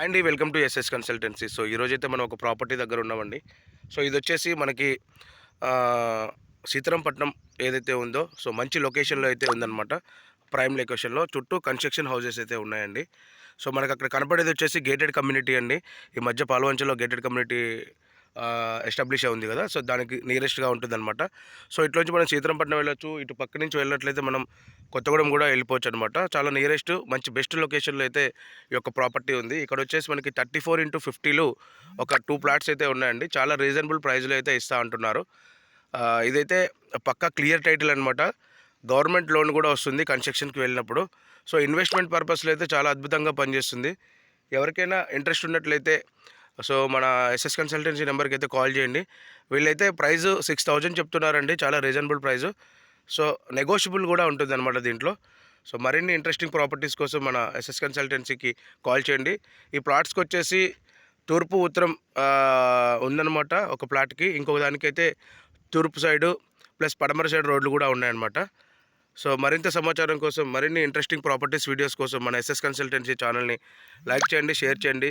And welcome to S S consultancy so ఈరోజు అయితే మనం ఒక ప్రాపర్టీ దగ్గర ఉన్నామండి. సో ఇది వచ్చేసి మనకి సీతారాంపట్నం ఏదైతే ఉందో సో మంచి లొకేషన్లో అయితే ఉందన్నమాట. ప్రైమ్ లొకేషన్లో చుట్టూ కన్స్ట్రక్షన్ హౌసెస్ అయితే ఉన్నాయండి. సో మనకు అక్కడ కనపడేది వచ్చేసి గేటెడ్ కమ్యూనిటీ అండి. ఈ మధ్య పాల్వంచలో గేటెడ్ కమ్యూనిటీ ఎస్టాబ్లిష్ ఉంది కదా. సో దానికి నియరెస్ట్గా ఉంటుందన్నమాట. సో ఇట్లోంచి మనం సీతారాంపట్నం వెళ్ళొచ్చు. ఇటు పక్క నుంచి వెళ్ళినట్లయితే మనం కొత్తగూడెం కూడా వెళ్ళిపోవచ్చు అనమాట చాలా నియరెస్ట్ మంచి బెస్ట్ లొకేషన్లో అయితే ఈ యొక్క ప్రాపర్టీ ఉంది. ఇక్కడ వచ్చేసి మనకి థర్టీ ఫోర్ ఇంటూ ఫిఫ్టీలు ఒక టూ ప్లాట్స్ అయితే ఉన్నాయండి. చాలా రీజనబుల్ ప్రైస్లో అయితే ఇస్తూ అంటున్నారు. ఇదైతే పక్కా క్లియర్ టైటిల్ అనమాట గవర్నమెంట్ లోన్ కూడా వస్తుంది కన్స్ట్రక్షన్కి వెళ్ళినప్పుడు. సో ఇన్వెస్ట్మెంట్ పర్పస్లో అయితే చాలా అద్భుతంగా పనిచేస్తుంది. ఎవరికైనా ఇంట్రెస్ట్ ఉన్నట్లయితే సో మన ఎస్ఎస్ కన్సల్టెన్సీ నెంబర్కి అయితే కాల్ చేయండి. వీళ్ళైతే ప్రైస్ సిక్స్ థౌజండ్ చెప్తున్నారండి. చాలా రీజనబుల్ ప్రైస్ సో నెగోషియబుల్ కూడా ఉంటుంది అనమాట దీంట్లో. సో మరిన్ని ఇంట్రెస్టింగ్ ప్రాపర్టీస్ కోసం మన ఎస్ఎస్ కన్సల్టెన్సీకి కాల్ చేయండి. ఈ ప్లాట్స్కి వచ్చేసి తూర్పు ఉత్తరం ఉందనమాట ఉందన్నమాట ఒక ప్లాట్కి. ఇంకొక దానికైతే తూర్పు సైడు ప్లస్ పడమర సైడ్ రోడ్లు కూడా ఉన్నాయన్నమాట. సో మరింత సమాచారం కోసం మరిన్ని ఇంట్రెస్టింగ్ ప్రాపర్టీస్ వీడియోస్ కోసం మన ఎస్ఎస్ కన్సల్టెన్సీ ఛానల్ని లైక్ చేయండి షేర్ చేయండి.